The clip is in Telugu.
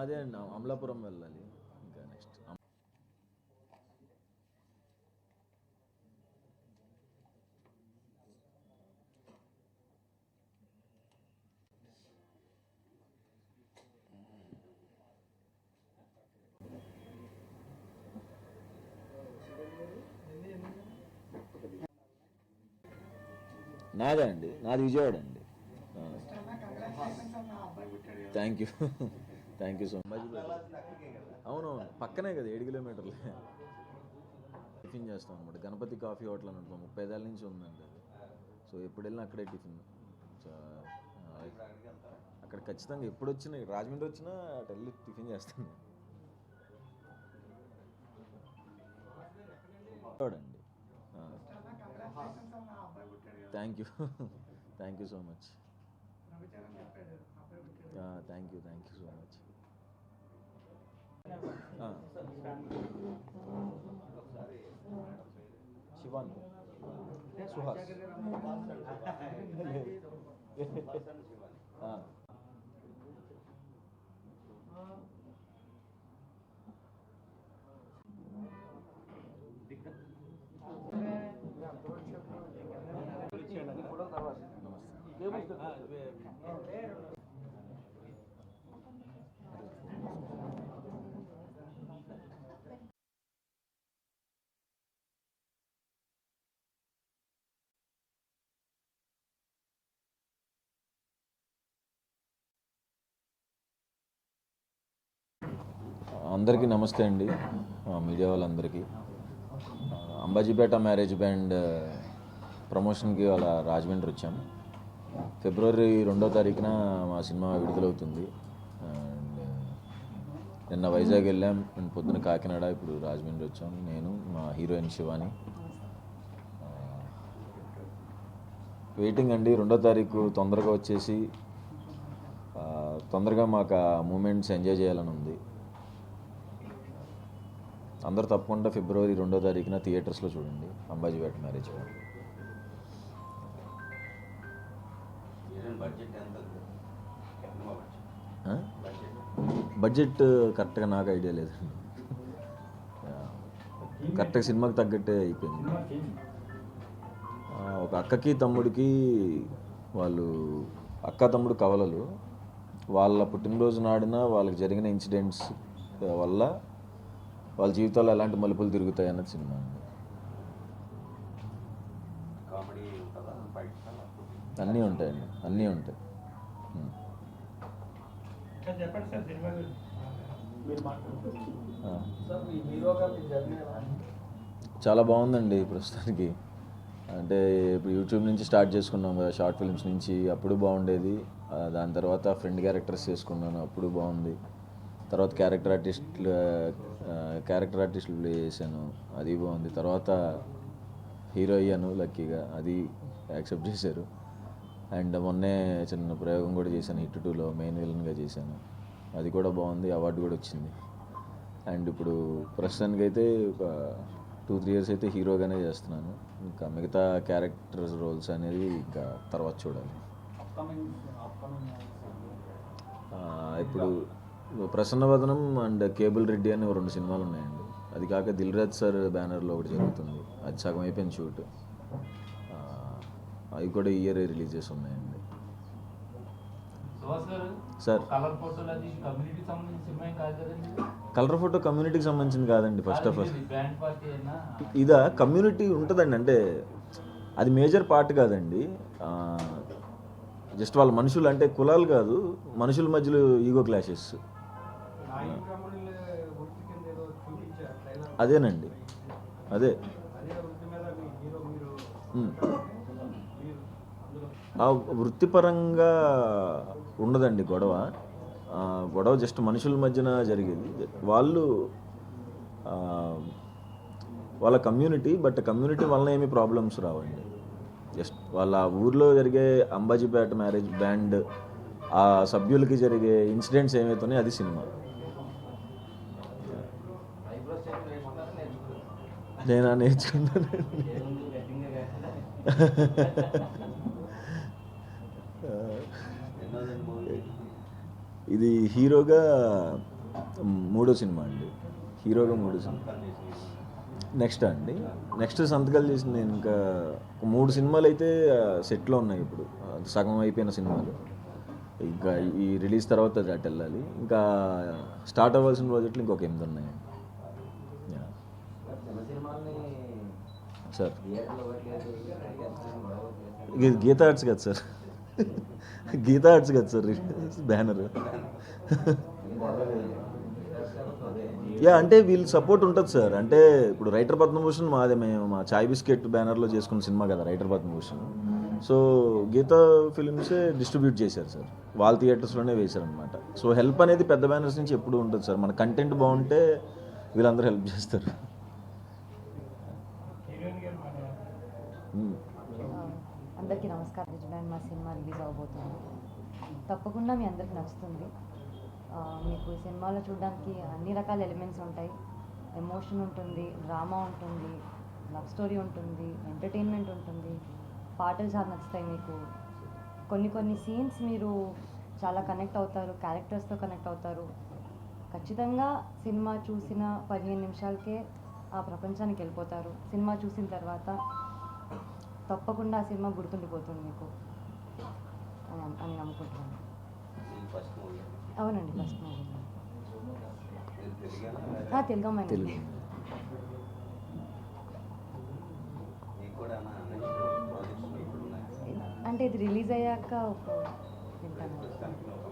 అదే అండి అమలాపురం వెళ్ళాలి. ఇంకా నెక్స్ట్ నాదే అండి నాది విజయవాడ అండి. Thank you thank you so much అవునవును పక్కనే కదా ఏడు కిలోమీటర్లే. టిఫిన్ చేస్తాం అనమాట గణపతి కాఫీ హోటల్ అని ఉంటుంది ముప్పై ఐదేళ్ళ నుంచి ఉందండి అది. సో ఎప్పుడు వెళ్ళినా అక్కడే టిఫిన్. అక్కడ ఖచ్చితంగా ఎప్పుడు వచ్చినా రాజమండ్రి వచ్చినా అటు వెళ్ళి టిఫిన్ చేస్తాను అండి thank you thank you so much thank you thank you so much Shivan Suhas ఆ. అందరికీ నమస్తే అండి మీడియా వాళ్ళందరికీ. అంబాజీపేట మ్యారేజ్ బ్యాండ్ ప్రమోషన్కి వాళ్ళ రాజమండ్రి వచ్చాం ఫిబ్రవరి రెండో తారీఖున మా సినిమా విడుదలవుతుంది. అండ్ నిన్న వైజాగ్ వెళ్ళాం అండ్ పొద్దున కాకినాడ ఇప్పుడు రాజమండ్రి వచ్చాం. నేను మా హీరోయిన్ శివాని. వెయిటింగ్ అండి రెండో తారీఖు తొందరగా వచ్చేసి తొందరగా మాకు ఆ మూమెంట్స్ ఎంజాయ్ చేయాలని ఉంది. అందరూ తప్పకుండా ఫిబ్రవరి రెండో తారీఖున థియేటర్స్లో చూడండి. అంబాజీపేట మ్యారేజ్ ఆ? బడ్జెట్. కరెక్ట్గా నాకు ఐడియా లేదండి. కరెక్ట్గా సినిమాకి తగ్గట్టే అయిపోయింది. ఒక అక్కకి తమ్ముడికి వాళ్ళు అక్క తమ్ముడు కవలలు. వాళ్ళ పుట్టినరోజు నాడిన వాళ్ళకి జరిగిన ఇన్సిడెంట్స్ వల్ల వాళ్ళ జీవితాల్లో ఎలాంటి మలుపులు తిరుగుతాయి అన్నది సినిమా అన్నీ ఉంటాయండి. అన్నీ ఉంటాయి. చాలా బాగుందండి ప్రస్తుతానికి. అంటే ఇప్పుడు యూట్యూబ్ నుంచి స్టార్ట్ చేసుకున్నాం కదా షార్ట్ ఫిల్మ్స్ నుంచి అప్పుడు బాగుండేది. ఆ, దాని తర్వాత ఫ్రెండ్ క్యారెక్టర్స్ చేసుకున్నాను అప్పుడు బాగుంది. తర్వాత క్యారెక్టర్ ఆర్టిస్ట్లు క్యారెక్టర్ ఆర్టిస్టులు ప్లే చేశాను అది బాగుంది. తర్వాత హీరో అయ్యాను లక్కీగా అది యాక్సెప్ట్ చేశారు. అండ్ మొన్నే చిన్న ప్రయోగం కూడా చేశాను. హిట్ టూలో మెయిన్ విలన్గా చేశాను. అది కూడా బాగుంది. అవార్డు కూడా వచ్చింది. అండ్ ఇప్పుడు ప్రస్తుతానికి అయితే ఒక టూ త్రీ ఇయర్స్ అయితే హీరోగానే చేస్తున్నాను. ఇంకా మిగతా క్యారెక్టర్స్ రోల్స్ అనేది ఇంకా తర్వాత చూడాలి. ఇప్పుడు ప్రసన్నవదనం అండ్ కేబుల్ రెడ్డి అని రెండు సినిమాలు ఉన్నాయండి. అది కాక దిల్ రాజ్ సార్ బ్యానర్లో ఒకటి జరుగుతుంది. అది సగం అయిపోయింది షూట్. అవి కూడా ఇయర్ రిలీజెస్ ఉన్నాయండి. సార్. కలర్ ఫోటో కమ్యూనిటీకి సంబంధించింది కాదండి ఫస్ట్ ఆఫ్ ఆల్ ఇదా కమ్యూనిటీ ఉంటుందండి అంటే అది మేజర్ పార్ట్ కాదండి. జస్ట్ వాళ్ళ మనుషులు అంటే కులాలు కాదు మనుషుల మధ్యలో ఈగో క్లాషెస్. అదేనండి. అదే. ఆ వృత్తిపరంగా ఉండదండి గొడవ. గొడవ జస్ట్ మనుషుల మధ్యన జరిగేది. వాళ్ళు వాళ్ళ కమ్యూనిటీ బట్ కమ్యూనిటీ వలన ఏమీ ప్రాబ్లమ్స్ రావండి. జస్ట్ వాళ్ళ ఊర్లో జరిగే అంబాజీపేట మ్యారేజ్ బ్యాండ్ ఆ సభ్యులకి జరిగే ఇన్సిడెంట్స్ ఏమైతున్నాయో అది సినిమా. నేను నేర్చుకున్నాను ఇది హీరోగా మూడో సినిమా అండి. హీరోగా మూడో సినిమా. నెక్స్ట్ అండి. నెక్స్ట్ సంతకాలు చేసిన నేను ఇంకా మూడు సినిమాలు అయితే సెట్లో ఉన్నాయి ఇప్పుడు. సగం అయిపోయిన సినిమాలు. ఇంకా ఈ రిలీజ్ తర్వాత అటు వెళ్ళాలి. ఇంకా స్టార్ట్ అవ్వాల్సిన ప్రాజెక్టులు ఇంకొక ఎనిమిది ఉన్నాయి సార్. థియేటర్లో ఇది గీత ఆర్ట్స్ కదా సార్. గీత ఆర్ట్స్ కదా సార్ బ్యానర్. యా అంటే వీళ్ళు సపోర్ట్ ఉంటుంది సార్. అంటే ఇప్పుడు రైటర్ పద్మభూషణ్ మాదే మేము మా చాయ్ బిస్కెట్ బ్యానర్లో చేసుకున్న సినిమా కదా రైటర్ పద్మభూషణ్. సో గీతా ఫిలిమ్సే డిస్ట్రిబ్యూట్ చేశారు సార్. వాళ్ళ థియేటర్స్లోనే వేశారనమాట సో హెల్ప్ అనేది పెద్ద బ్యానర్స్ నుంచి ఎప్పుడు ఉంటుంది సార్. మన కంటెంట్ బాగుంటే వీళ్ళందరూ హెల్ప్ చేస్తారు. అందరికీ నమస్కారం. నిజమైన మా సినిమా రిలీజ్ అవబోతుంది. తప్పకుండా మీ అందరికి నచ్చుతుంది. మీకు సినిమాలో చూడడానికి అన్ని రకాల ఎలిమెంట్స్ ఉంటాయి. ఎమోషన్ ఉంటుంది డ్రామా ఉంటుంది లవ్ స్టోరీ ఉంటుంది ఎంటర్టైన్మెంట్ ఉంటుంది. పాటలు చాలా నచ్చుతాయి మీకు. కొన్ని కొన్ని సీన్స్ మీరు చాలా కనెక్ట్ అవుతారు క్యారెక్టర్స్తో కనెక్ట్ అవుతారు. ఖచ్చితంగా సినిమా చూసిన పదిహేను నిమిషాలకే ఆ ప్రపంచానికి వెళ్ళిపోతారు. సినిమా చూసిన తర్వాత తప్పకుండా ఆ సినిమా గుర్తుండిపోతుంది మీకు. అని అని నమ్ముకుంటున్నాను. ఫస్ట్ మూవీ అవునండి ఫస్ట్ మూవీ తెలుగు. తెలుగు అమ్మాయి అంటే ఇది రిలీజ్ అయ్యాక ఒక వింటాను.